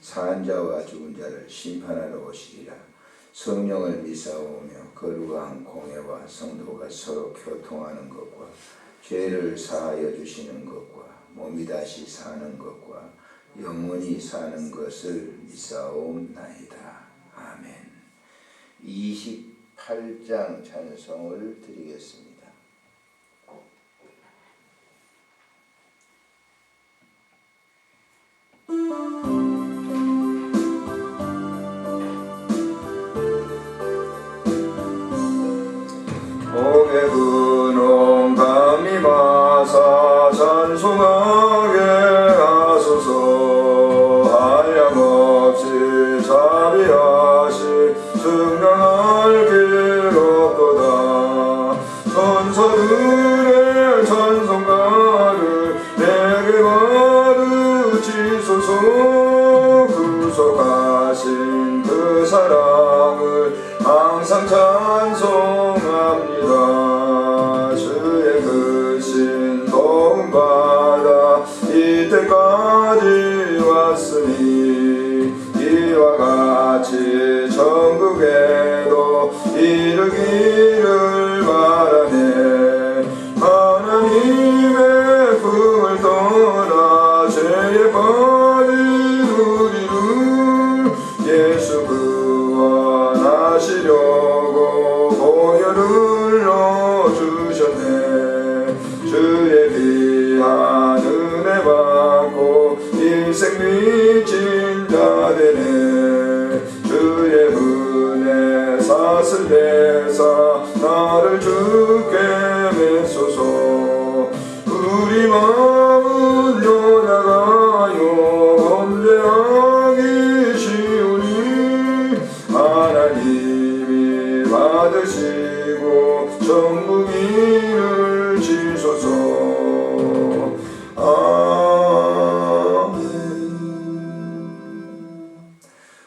사한 자와 죽은 자를 심판하러 오시리라 성령을 믿사오며 거룩한 공예와 성도가 서로 교통하는 것과 죄를 사하여 주시는 것과 몸이 다시 사는 것과 영원히 사는 것을 믿사옵나이다. 아멘 28장 찬송을 드리겠습니다. 목에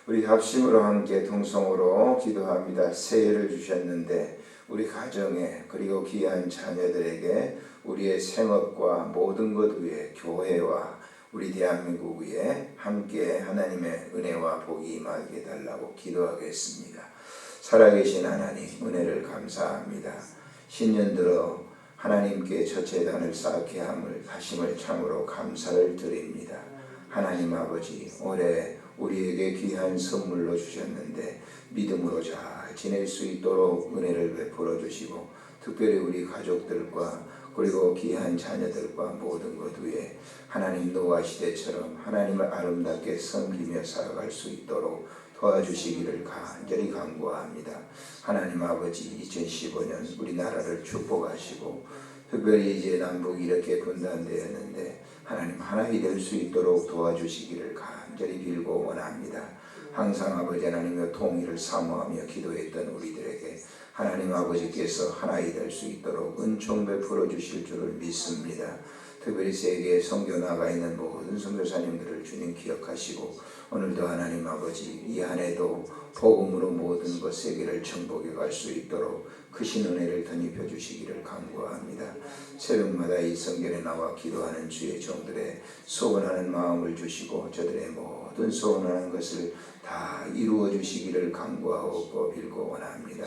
우리 합심으로 함께 통성으로 기도합니다. 새해를 주셨는데 우리 가정에 그리고 귀한 자녀들에게 우리의 생업과 모든 것 위에 교회와 우리 대한민국 위에 함께 하나님의 은혜와 복이 임하게 해달라고 기도하겠습니다. 살아계신 하나님 은혜를 감사합니다. 신년 들어 하나님께 첫재단을 쌓게 함을 하심을 참으로 감사를 드립니다. 하나님 아버지 올해 우리에게 귀한 선물로 주셨는데 믿음으로 잘 지낼 수 있도록 은혜를 베풀어 주시고 특별히 우리 가족들과 그리고 귀한 자녀들과 모든 것 위에 하나님 노아 시대처럼 하나님을 아름답게 섬기며 살아갈 수 있도록 도와주시기를 간절히 간구합니다. 하나님 아버지 2015년 우리나라를 축복하시고 특별히 이제 남북이 이렇게 분단되었는데 하나님 하나이 될 수 있도록 도와주시기를 간절히 빌고 원합니다. 항상 아버지 하나님의 통일을 사모하며 기도했던 우리들에게 하나님 아버지께서 하나이 될 수 있도록 은총 베풀어 주실 줄을 믿습니다. 특별히 세계에 선교 나가 있는 모든 선교사님들을 주님 기억하시고 오늘도 하나님 아버지 이 한 해도 복음으로 모든 것 세계를 정복해 갈 수 있도록 크신 은혜를 덧입혀 주시기를 간구합니다. 새벽마다 이 성전에 나와 기도하는 주의 종들의 소원하는 마음을 주시고 저들의 모든 소원하는 것을 다 이루어 주시기를 간구하고 빌고 원합니다.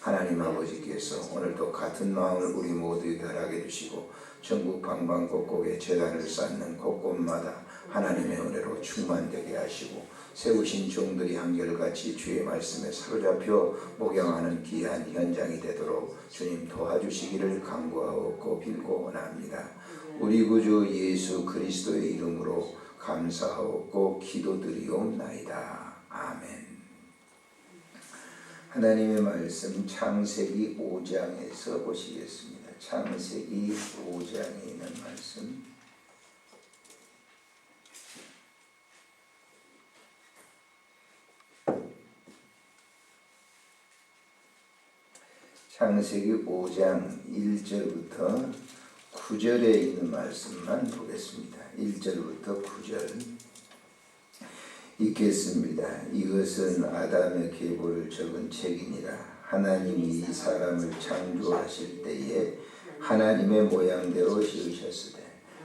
하나님 아버지께서 오늘도 같은 마음을 우리 모두에게 허락해 주시고 전국 방방곡곡에 재단을 쌓는 곳곳마다 하나님의 은혜로 충만되게 하시고 세우신 종들이 한결같이 주의 말씀에 사로잡혀 목양하는 귀한 현장이 되도록 주님 도와주시기를 간구하고 빌고 원합니다. 우리 구주 예수 그리스도의 이름으로 감사하고 기도드리옵나이다. 아멘. 하나님의 말씀 창세기 5장에서 보시겠습니다. 창세기 5장에 있는 말씀 창세기 5장 1절부터 9절에 있는 말씀만 보겠습니다. 1절부터 9절 읽겠습니다. 이것은 아담의 계보를 적은 책이니라. 하나님이 이 사람을 창조하실 때에 하나님의 모양대로 지으셨으되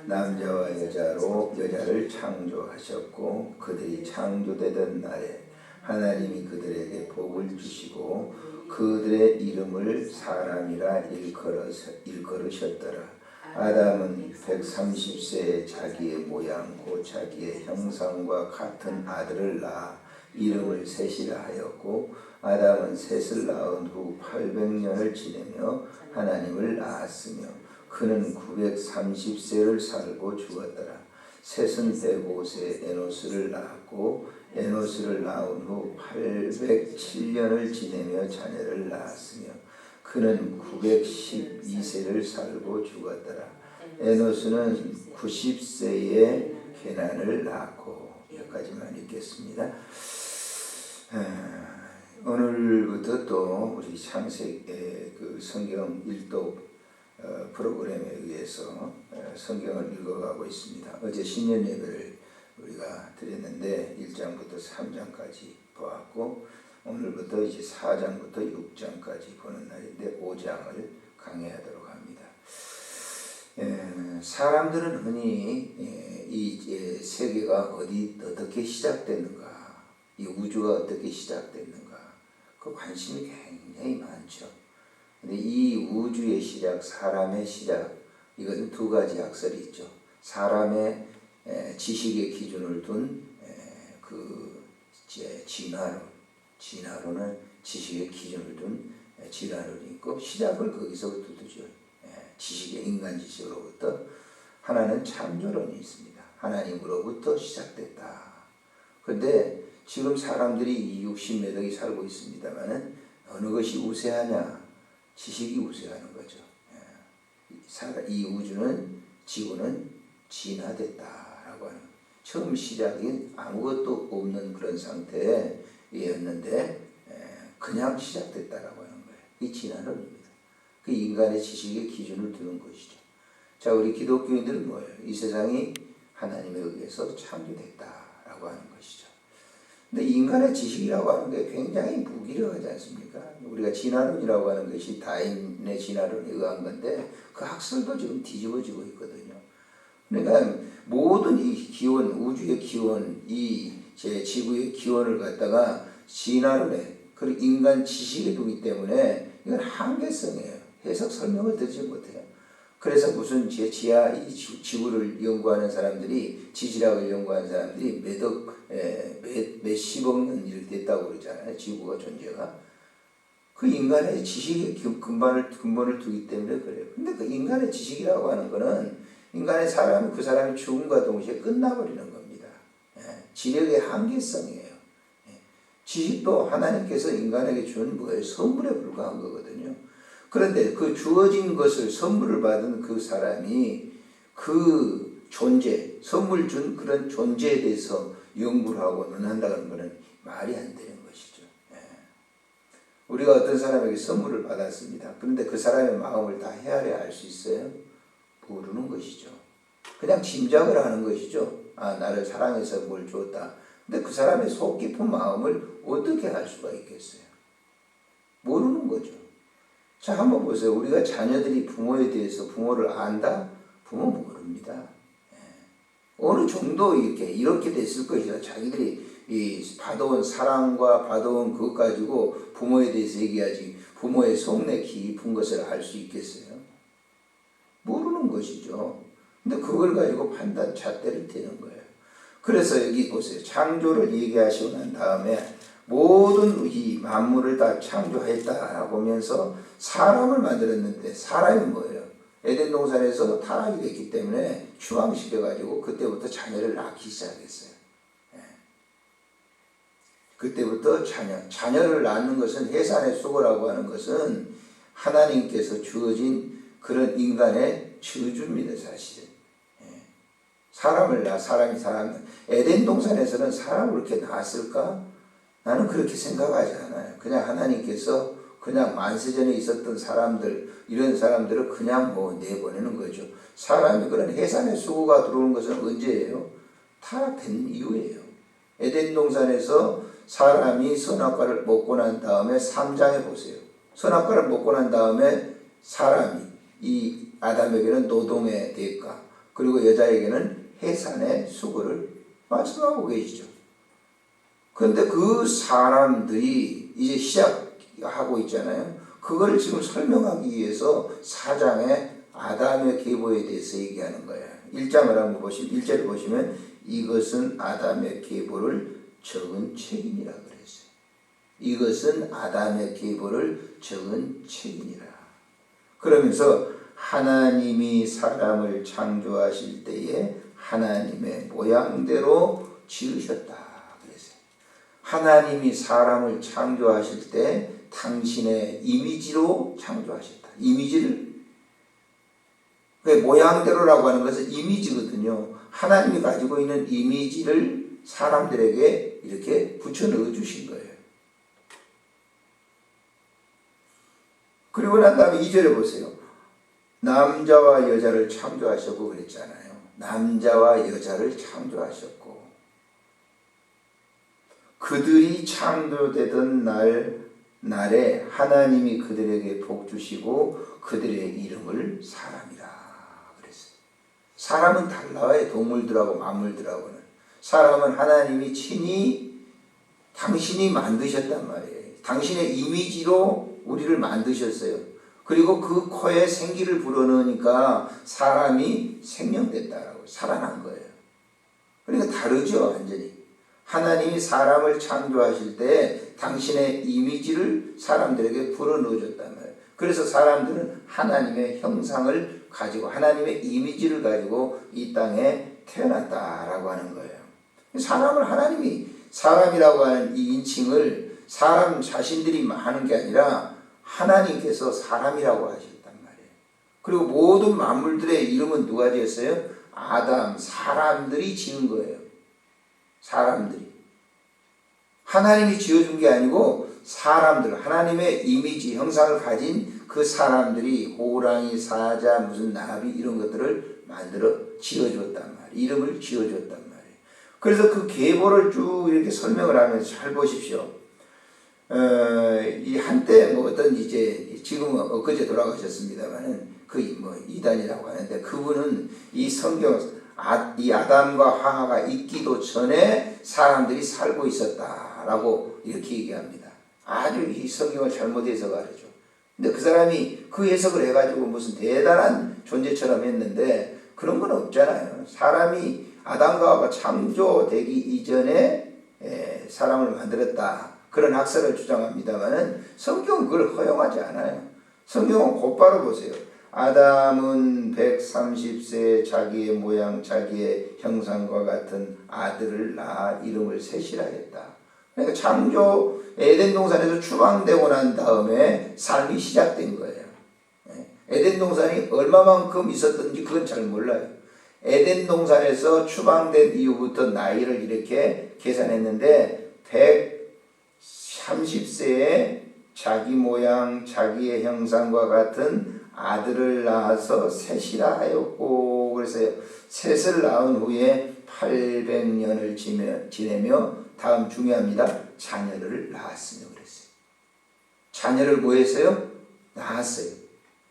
남자와 여자로 여자를 창조하셨고 그들이 창조되던 날에 하나님이 그들에게 복을 주시고 그들의 이름을 사람이라 일컬으셔- 일컬으셨더라. 아담은 130세에 자기의 모양 곧 자기의 형상과 같은 아들을 낳아 이름을 셋이라 하였고 아담은 셋을 낳은 후 800년을 지내며 하나님을 낳았으며 그는 930세를 살고 죽었더라. 셋은 105세에 에노스를 낳았고 에노스를 낳은 후 807년을 지내며 자녀를 낳았으며 그는 912세를 살고 죽었더라. 에노스는 90세에 게난을 낳고 여기까지만 읽겠습니다. 아, 오늘부터 또 우리 창세기 그 성경 일독 어, 프로그램에 의해서 어, 성경을 읽어가고 있습니다. 어제 신년 예배를 우리가 드렸는데 1장부터 3장까지 보았고 오늘부터 이제 4장부터 6장까지 보는 날인데 5장을 강의하도록 합니다. 에, 사람들은 흔히 에, 이 에, 세계가 어디 어떻게 시작됐는가, 이 우주가 어떻게 시작됐는가, 그 관심이 굉장히 많죠. 근데 이 우주의 시작, 사람의 시작, 이것은 두 가지 학설이 있죠. 사람의 에, 지식의 기준을 둔그 진화론, 진화론은 지식의 기준을 둔 에, 진화론이 있고 시작을 거기서부터 두죠. 에, 지식의 인간 지식으로부터 하나는 창조론이 있습니다. 하나님으로부터 시작됐다. 그런데 지금 사람들이 이 60 몇 억이 살고 있습니다만은 어느 것이 우세하냐? 지식이 우세하는 거죠. 예. 이 우주는 지구는 진화됐다라고 하는. 처음 시작인 아무것도 없는 그런 상태였는데 예, 그냥 시작됐다라고 하는 거예요. 이 진화론입니다. 그 인간의 지식의 기준을 두는 것이죠. 자, 우리 기독교인들은 뭐예요? 이 세상이 하나님에 의해서 창조됐다라고 하는 것이죠. 근데 인간의 지식이라고 하는 게 굉장히 무기력하지 않습니까? 우리가 진화론이라고 하는 것이 다인의 진화론에 의한 건데 그 학설도 지금 뒤집어지고 있거든요. 그러니까 모든 이 기원, 우주의 기원, 이 제 지구의 기원을 갖다가 진화론에 그리고 인간 지식에 두기 때문에 이건 한계성이에요. 해석 설명을 듣지 못해요. 그래서 무슨 제 지하 지구를 연구하는 사람들이 지질학을 연구하는 사람들이 몇억 몇십억 년 이렇게 됐다고 그러잖아요. 지구가 존재가 그 인간의 지식의 기- 근본을 근본을 두기 때문에 그래요. 근데 그 인간의 지식이라고 하는 거는 인간의 사람 그 사람이 죽음과 동시에 끝나버리는 겁니다. 예, 지력의 한계성이에요. 예, 지식도 하나님께서 인간에게 준 뭐예요? 선물에 불과한 거거든요. 그런데 그 주어진 것을 선물을 받은 그 사람이 그 존재, 선물 준 그런 존재에 대해서 연구를 하고 논한다는 것은 말이 안 되는 것이죠. 예. 우리가 어떤 사람에게 선물을 받았습니다. 그런데 그 사람의 마음을 다 헤아려 알 수 있어요? 모르는 것이죠. 그냥 짐작을 하는 것이죠. 아, 나를 사랑해서 뭘 줬다. 근데 그 사람의 속 깊은 마음을 어떻게 알 수가 있겠어요? 모르는 거죠. 자, 한번 보세요. 우리가 자녀들이 부모에 대해서 부모를 안다? 부모 모릅니다. 예. 어느 정도 이렇게, 이렇게 됐을 것이다. 자기들이 이 받아온 사랑과 받아온 그것 가지고 부모에 대해서 얘기하지 부모의 속내 깊은 것을 알 수 있겠어요? 모르는 것이죠. 근데 그걸 가지고 판단 잣대를 대는 거예요. 그래서 여기 보세요. 창조를 얘기하시고 난 다음에 모든 이 만물을 다 창조했다라고 하면서 사람을 만들었는데 사람이 뭐예요? 에덴 동산에서 타락이 됐기 때문에 추방시켜 가지고 그때부터 자녀를 낳기 시작했어요. 예. 그때부터 자녀, 자녀를 낳는 것은 해산의 수고라고 하는 것은 하나님께서 주어진 그런 인간의 저주입니다, 사실은. 예. 사람을 낳, 사람이 사람, 에덴 동산에서는 사람을 그렇게 낳았을까? 나는 그렇게 생각하지 않아요. 그냥 하나님께서 그 그냥 만세전에 있었던 사람들 이런 사람들을 그냥 뭐 내보내는 거죠. 사람이 그런 해산의 수고가 들어오는 것은 언제예요? 타락된 이후예요. 에덴 동산에서 사람이 선악과를 먹고 난 다음에 3장에 보세요. 선악과를 먹고 난 다음에 사람이 이 아담에게는 노동의 대가 그리고 여자에게는 해산의 수고를 말씀하고 계시죠. 그런데 그 사람들이 이제 시작하고 있잖아요. 그걸 지금 설명하기 위해서 사장에 아담의 계보에 대해서 얘기하는 거예요. 1장을 한번 보시면 1절을 보시면 이것은 아담의 계보를 적은 책임이라 그랬어요. 이것은 아담의 계보를 적은 책임이라. 그러면서 하나님이 사람을 창조하실 때에 하나님의 모양대로 지으셨다. 하나님이 사람을 창조하실 때 당신의 이미지로 창조하셨다. 이미지를 그 모양대로라고 하는 것은 이미지거든요. 하나님이 가지고 있는 이미지를 사람들에게 이렇게 붙여 넣어 주신 거예요. 그리고 난 다음에 2절에 보세요. 남자와 여자를 창조하셨고 그랬잖아요. 남자와 여자를 창조하셨고 그들이 창조되던 날 날에 하나님이 그들에게 복 주시고 그들의 이름을 사람이라 그랬어요. 사람은 달라요. 동물들하고 만물들하고는. 사람은 하나님이 친히 당신이 만드셨단 말이에요. 당신의 이미지로 우리를 만드셨어요. 그리고 그 코에 생기를 불어넣으니까 사람이 생명됐다라고 살아난 거예요. 그러니까 다르죠, 완전히. 하나님이 사람을 창조하실 때 당신의 이미지를 사람들에게 불어넣어줬단 말이에요. 그래서 사람들은 하나님의 형상을 가지고 하나님의 이미지를 가지고 이 땅에 태어났다라고 하는 거예요. 사람을 하나님이 사람이라고 하는 이 인칭을 사람 자신들이 하는 게 아니라 하나님께서 사람이라고 하셨단 말이에요. 그리고 모든 만물들의 이름은 누가 지었어요? 아담, 사람들이 지은 거예요. 사람들이. 하나님이 지어준 게 아니고 사람들, 하나님의 이미지, 형상을 가진 그 사람들이 호랑이, 사자, 무슨 나비 이런 것들을 만들어 지어줬단 말이에요. 이름을 지어줬단 말이에요. 그래서 그 계보를 쭉 이렇게 설명을 하면서 잘 보십시오. 어, 이 한때 뭐 어떤 이제 지금은 엊그제 돌아가셨습니다만은 그 뭐 이단이라고 하는데 그분은 이 성경 아, 이 아담과 하하가 있기도 전에 사람들이 살고 있었다라고 이렇게 얘기합니다. 아주 이 성경을 잘못 해석하죠. 근데 그 사람이 그 해석을 해가지고 무슨 대단한 존재처럼 했는데 그런 건 없잖아요. 사람이 아담과 하가 창조되기 이전에 에, 사람을 만들었다. 그런 학설을 주장합니다만은 성경은 그걸 허용하지 않아요. 성경은 곧바로 보세요. 아담은 130세 자기의 모양 자기의 형상과 같은 아들을 낳아 이름을 셋이라 했다. 그러니까 창조 에덴 동산에서 추방되고 난 다음에 삶이 시작된 거예요. 예. 에덴 동산이 얼마만큼 있었던지 그건 잘 몰라요. 에덴 동산에서 추방된 이후부터 나이를 이렇게 계산했는데 130세에 자기 모양 자기의 형상과 같은 아들을 낳아서 셋이라 하였고 그래서요 셋을 낳은 후에 800년을 지내며 다음 중요합니다. 자녀를 낳았으며 그랬어요. 자녀를 뭐 했어요? 낳았어요.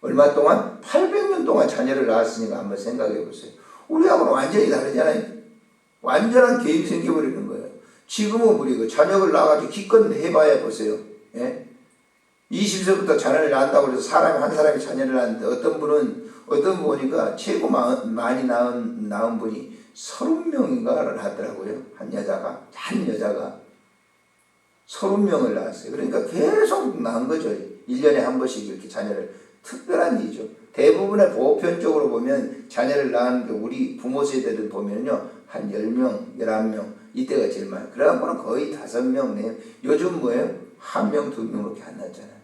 얼마 동안? 800년 동안 자녀를 낳았으니까 한번 생각해 보세요. 우리하고는 완전히 다르잖아요. 완전한 개입이 생겨버리는 거예요. 지금은 우리 그 자녀를 낳아가지고 기껏 해봐야 보세요. 예? 20세부터 자녀를 낳는다고 해서 사람이 한 사람이 자녀를 낳는데 어떤 분은 어떤 분 보니까 최고 많이 낳은, 낳은 분이 30명인가를 하더라고요. 한 여자가. 한 여자가. 30명을 낳았어요. 그러니까 계속 낳은 거죠. 1년에 한 번씩 이렇게 자녀를. 특별한 일이죠. 대부분의 보편적으로 보면 자녀를 낳은 게 우리 부모 세대들 보면요. 한 10명, 11명. 이때가 제일 많아요. 그래갖고는 거의 5명, 네. 요즘 뭐예요? 한 명, 두 명밖에 안 낳잖아요.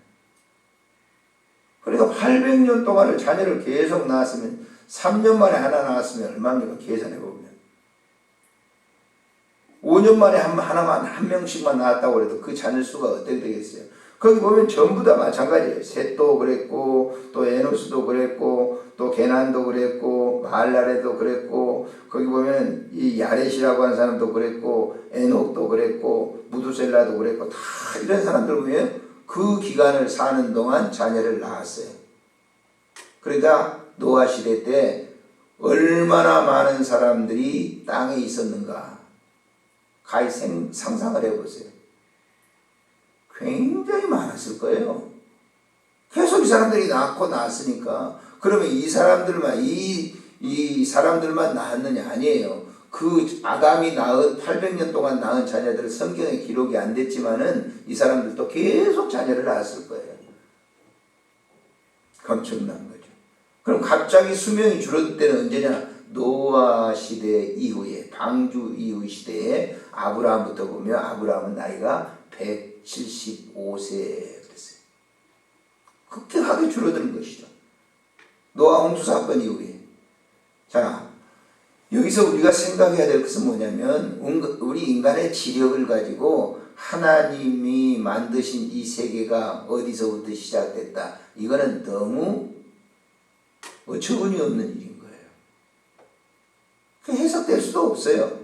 그러니까 800년 동안을 자녀를 계속 낳았으면 3년 만에 하나 낳았으면 얼마입니까? 계산해 보면. 5년 만에 한, 하나만, 한 명씩만 낳았다고 해도 그 자녀 수가 어떻게 되겠어요? 거기 보면 전부 다 마찬가지예요. 셋도 그랬고 또 에노스도 그랬고 또 게난도 그랬고 말라레도 그랬고 거기 보면 이 야렛이라고 하는 사람도 그랬고 에녹도 그랬고 무두셀라도 그랬고 다 이런 사람들 보면 그 기간을 사는 동안 자녀를 낳았어요. 그러니까 노아 시대 때 얼마나 많은 사람들이 땅에 있었는가 가히 생- 상상을 해보세요. 굉장히 많았을 거예요. 계속 이 사람들이 낳고 낳았으니까 그러면 이 사람들만 이, 이 사람들만 낳았느냐 아니에요. 그 아담이 낳은 800년 동안 낳은 자녀들 성경에 기록이 안 됐지만은 이 사람들도 계속 자녀를 낳았을 거예요. 엄청난 거죠. 그럼 갑자기 수명이 줄어들 때는 언제냐? 노아 시대 이후에 방주 이후 시대에 아브라함부터 보면 아브라함은 나이가 175세 그랬어요. 급격하게 줄어드는 것이죠. 노아 홍수 사건 이후에. 자, 여기서 우리가 생각해야 될 것은 뭐냐면 우리 인간의 지력을 가지고 하나님이 만드신 이 세계가 어디서부터 시작됐다. 이거는 너무 어처구니 없는 일인 거예요. 그 해석될 수도 없어요.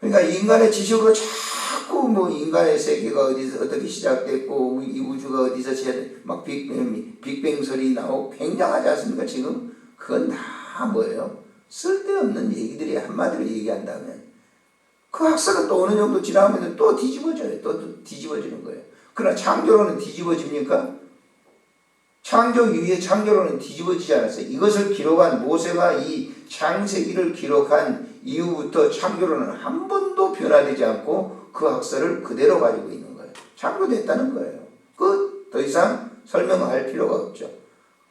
그러니까 인간의 지식으로 자꾸 뭐 인간의 세계가 어디서 어떻게 시작됐고 이 우주가 어디서 막 빅뱅, 빅뱅 소리 나오고 굉장하지 않습니까 지금 그건 다 뭐예요 쓸데없는 얘기들이 한마디로 얘기한다면 그 학설은 또 어느 정도 지나면 또 뒤집어져요 또 뒤집어지는 거예요 그러나 창조론은 뒤집어집니까 창조 이후에 창조론은 뒤집어지지 않았어요 이것을 기록한 모세가 이 창세기를 기록한 이후부터 창조론은 한 번도 변화되지 않고 그 학설을 그대로 가지고 있는 거예요. 창조됐다는 거예요. 끝. 더 이상 설명할 필요가 없죠.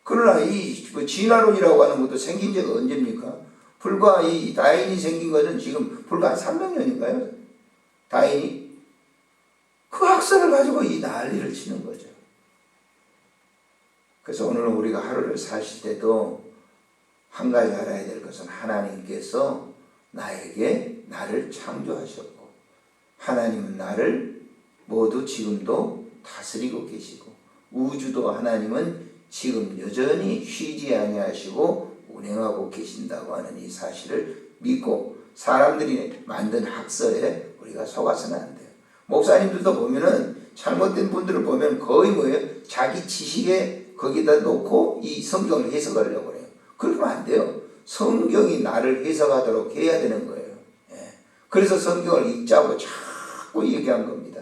그러나 이 진화론이라고 하는 것도 생긴 지가 언제입니까? 불과 이 다인이 생긴 것은 지금 불과 한 300년인가요? 다인이? 그 학설을 가지고 이 난리를 치는 거죠. 그래서 오늘 우리가 하루를 사실 때도 한 가지 알아야 될 것은 하나님께서 나에게 나를 창조하셨고 하나님은 나를 모두 지금도 다스리고 계시고 우주도 하나님은 지금 여전히 쉬지 아니하시고 운행하고 계신다고 하는 이 사실을 믿고 사람들이 만든 학설에 우리가 속아서는 안 돼요. 목사님들도 보면은 잘못된 분들을 보면 거의 뭐예요? 자기 지식에 거기다 놓고 이 성경을 해석하려고 해요. 그러면 안 돼요. 성경이 나를 해석하도록 해야 되는 거예요. 예. 그래서 성경을 읽자고 자꾸 얘기한 겁니다.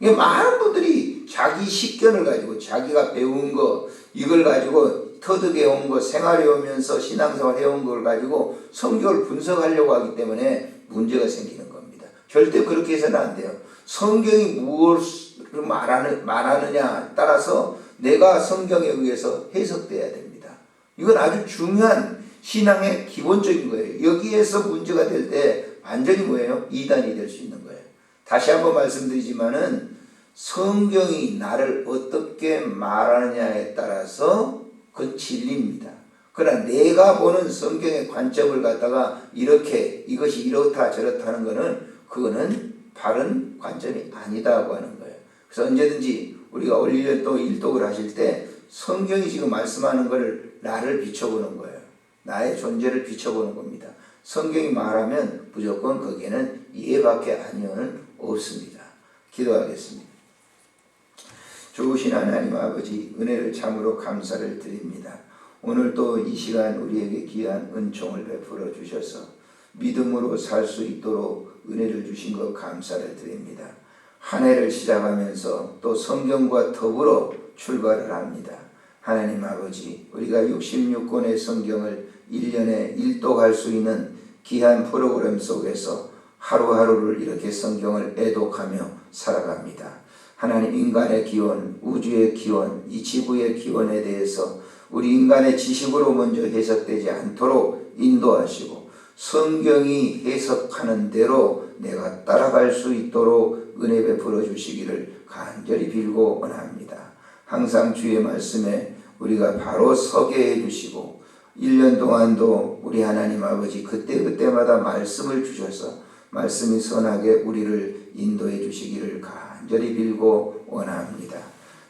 이게 많은 분들이 자기 식견을 가지고 자기가 배운 거 이걸 가지고 터득해 온거 생활해 오면서 신앙생활 해온 걸 가지고 성경을 분석하려고 하기 때문에 문제가 생기는 겁니다. 절대 그렇게 해서는 안 돼요. 성경이 무엇을 말하는, 말하느냐 따라서 내가 성경에 의해서 해석돼야 됩니다. 이건 아주 중요한 신앙의 기본적인 거예요. 여기에서 문제가 될 때 완전히 뭐예요? 이단이 될 수 있는 거예요. 다시 한번 말씀드리지만은 성경이 나를 어떻게 말하느냐에 따라서 그건 진리입니다. 그러나 내가 보는 성경의 관점을 갖다가 이렇게 이것이 이렇다 저렇다 하는 거는 그거는 바른 관점이 아니다고 하는 거예요. 그래서 언제든지 우리가 올리려 또 일독을 하실 때 성경이 지금 말씀하는 것을 나를 비춰보는 거예요. 나의 존재를 비춰보는 겁니다. 성경이 말하면 무조건 거기에는 이해밖에 아니오는 없습니다. 기도하겠습니다. 좋으신 하나님 아버지 은혜를 참으로 감사를 드립니다. 오늘 또 이 시간 우리에게 귀한 은총을 베풀어 주셔서 믿음으로 살 수 있도록 은혜를 주신 것 감사를 드립니다. 한 해를 시작하면서 또 성경과 더불어 출발을 합니다. 하나님 아버지, 우리가 66권의 성경을 1년에 일독할 수 있는 귀한 프로그램 속에서 하루하루를 이렇게 성경을 애독하며 살아갑니다. 하나님 인간의 기원, 우주의 기원, 이 지구의 기원에 대해서 우리 인간의 지식으로 먼저 해석되지 않도록 인도하시고 성경이 해석하는 대로 내가 따라갈 수 있도록 은혜 베풀어 주시기를 간절히 빌고 원합니다. 항상 주의 말씀에 우리가 바로 서게 해 주시고 1년 동안도 우리 하나님 아버지 그때그때마다 말씀을 주셔서 말씀이 선하게 우리를 인도해 주시기를 간절히 빌고 원합니다.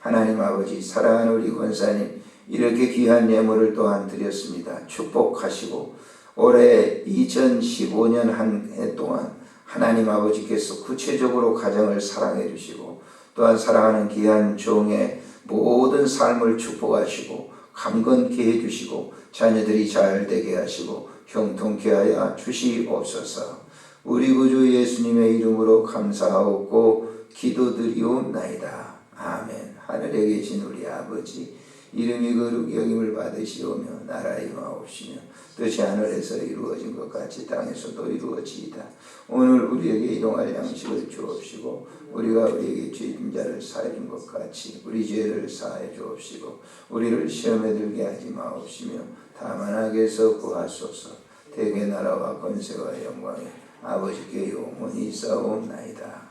하나님 아버지 사랑하는 우리 권사님 이렇게 귀한 예물을 또한 드렸습니다. 축복하시고 올해 2015년 한 해 동안 하나님 아버지께서 구체적으로 가정을 사랑해 주시고 또한 사랑하는 귀한 종의 모든 삶을 축복하시고 강건케 해 주시고 자녀들이 잘 되게 하시고 형통케 하여 주시옵소서. 우리 구주 예수님의 이름으로 감사하고 기도드리옵나이다. 아멘. 하늘에 계신 우리 아버지 이름이 거룩 여김을 받으시오며 나라 임하옵시며 뜻이 하늘에서 이루어진 것 같이 땅에서도 이루어지이다. 오늘 우리에게 일용할 양식을 주옵시고 우리가 우리에게 죄진 자를 사해 준 것 같이 우리 죄를 사해 주옵시고 우리를 시험에 들게 하지 마옵시며 다만 악에서 구하소서 대개 나라와 권세와 영광이 아버지께 영원히 있사옵나이다.